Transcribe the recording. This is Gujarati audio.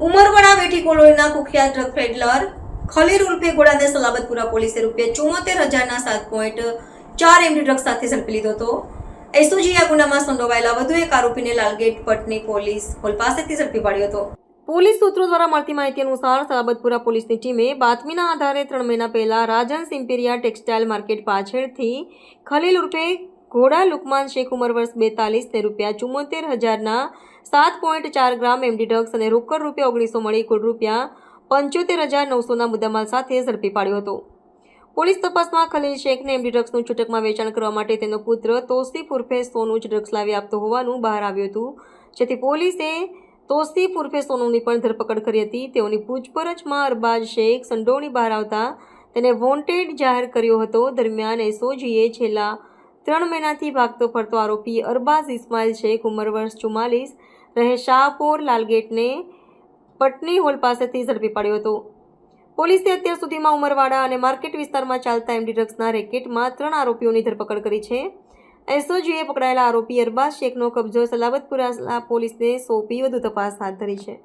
ઉમરવાડા વેઠી કોલોનીના કુખ્યાત ડ્રગ પેડલર ખલીર ઉર્ફે ગોળાને સલાબતપુરા પોલીસે રૂપિયા ચુમ્મોતેર હજારના સાત પોઈન્ટ ચાર એમડી ડ્રગ સાથે ઝડપી લીધો હતો. એસઓજીયા ગુનામાં સંડોવાયેલા વધુ એક આરોપીને લાલગેટ પટની પોલીસ હોલ પાસેથી ઝડપી પાડ્યો હતો. પોલીસ સૂત્રો દ્વારા મળતી માહિતી અનુસાર સલાબતપુરા પોલીસની ટીમે બાતમીના આધારે ત્રણ મહિના પહેલા રાજન સિમ્પેરિયા ટેક્સટાઇલ માર્કેટ પાછળથી ખલીલ ઉર્ફે ઘોડા લુકમાન શેખ ઉંમર વર્ષ બેતાલીસને રૂપિયા ચુમ્મોતેર હજારના સાત પોઈન્ટ ચાર ગ્રામ એમડી ડ્રગ્સ અને રોકડ રૂપિયા ઓગણીસો મળી કુલ રૂપિયા પંચોતેર હજાર નવસોના મુદ્દામાલ સાથે ઝડપી પાડ્યો હતો. પોલીસ તપાસમાં ખલીલ શેખને એમડી ડ્રગ્સનું છૂટકમાં વેચાણ કરવા માટે તેનો પુત્ર તોસીફ ઉર્ફે સોનું જ ડ્રગ્સ લાવી આપતો હોવાનું બહાર આવ્યું હતું. જેથી પોલીસે તોસીફ ઉર્ફે સોનુની પણ ધરપકડ કરી હતી. તેઓની પૂછપરછમાં અરબાજ શેખ સંડોવણી બહાર આવતા તેને વોન્ટેડ જાહેર કર્યો હતો. દરમિયાન એસઓજીએ છેલ્લા ત્રણ મહિનાથી ભાગતો ફરતો આરોપી અરબાઝ ઇસ્માઇલ શેખ, ઉંમર વર્ષ ચુમ્માલીસ, રહે શાહપોર, લાલગેટને પટની હોલ પાસેથી ઝડપી પાડ્યો હતો. પોલીસે અત્યાર સુધીમાં ઉમરવાડા અને માર્કેટ વિસ્તારમાં ચાલતા એમડી ડ્રગ્સના રેકેટમાં ત્રણ આરોપીઓની ધરપકડ કરી છે. એસઓજીએ પકડાયેલા આરોપી અરબાઝ શેખનો કબજો સલાબતપુરા પોલીસને સોંપી વધુ તપાસ હાથ ધરી છે.